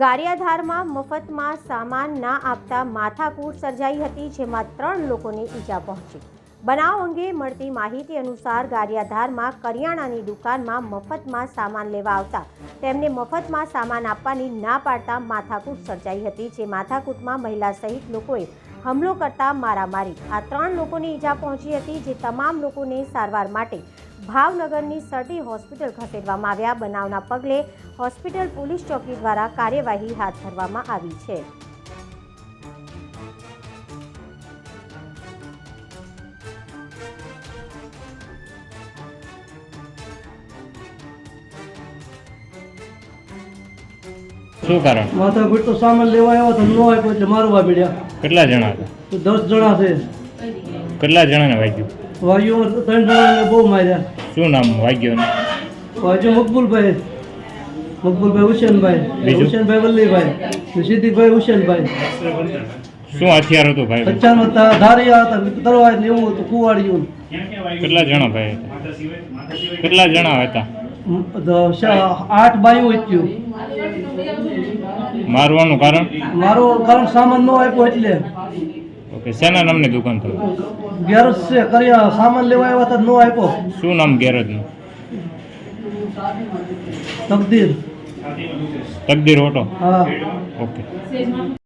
ગારિયાધારમાં મફતમાં સામાન ના આપતા માથાકૂટ સર્જાઈ હતી, જેમાં ત્રણ લોકોને ઈજા પહોંચી. બનાવ અંગે મળતી માહિતી અનુસાર ગારિયાધારમાં કરિયાણાની દુકાનમાં મફતમાં સામાન લેવા આવતા. તેમને મફતમાં સામાન આપવાની ના પાડતા માથાકૂટ સર્જાઈ હતી, જે માથાકૂટમાં મહિલા સહિત લોકોએ હુમલો કરતા મારામારી. આ ત્રણ લોકોને ઈજા પહોંચી હતી, જે તમામ લોકોને સારવાર માટે ભાવનગરની સરટી હોસ્પિટલ ખસેડવામાં આવ્યા. બનાવના પગલે હોસ્પિટલ પોલીસ ચોકી દ્વારા કાર્યવાહી હાથ ધરવામાં આવી છે. શું કારણ? માથા તો સામાન લેવા આવ્યા તો ન આવ્યો એટલે મારવા મળ્યા. કેટલા જણા હતા? તો દસ જણા છે. કેટલા જણાને વાગ્યું? વાગ્યો ત્રણ જણાને બહુ માર્યા. શું નામ વાગ્યો વાગ્યો મકબૂલભાઈ. મકબૂલભાઈ હુસેનભાઈ? હુસેનભાઈ વલ્લીભાઈ સિદ્દીકભાઈ હુસેનભાઈ શું હથિયાર હતું ભાઈ? પચાસ હતા ધારિયા હતા તલવાર ને એવું હતું કુવાડિયું. કેટલા જણા ભાઈ કેટલા જણા હતા? આઠ બાયું હતું મારવાનું કારણ? મારો કારણ સામાન ન આપ્યો એટલે. ઓકે શેના નામની દુકાન તો? ગેરેજ છે કર્યા સામાન લેવા આવ્યા હતા નો આપ્યો. શું નામ ગેરેજનું? તકદીર. તકદીર ઓટો હા. ઓકે.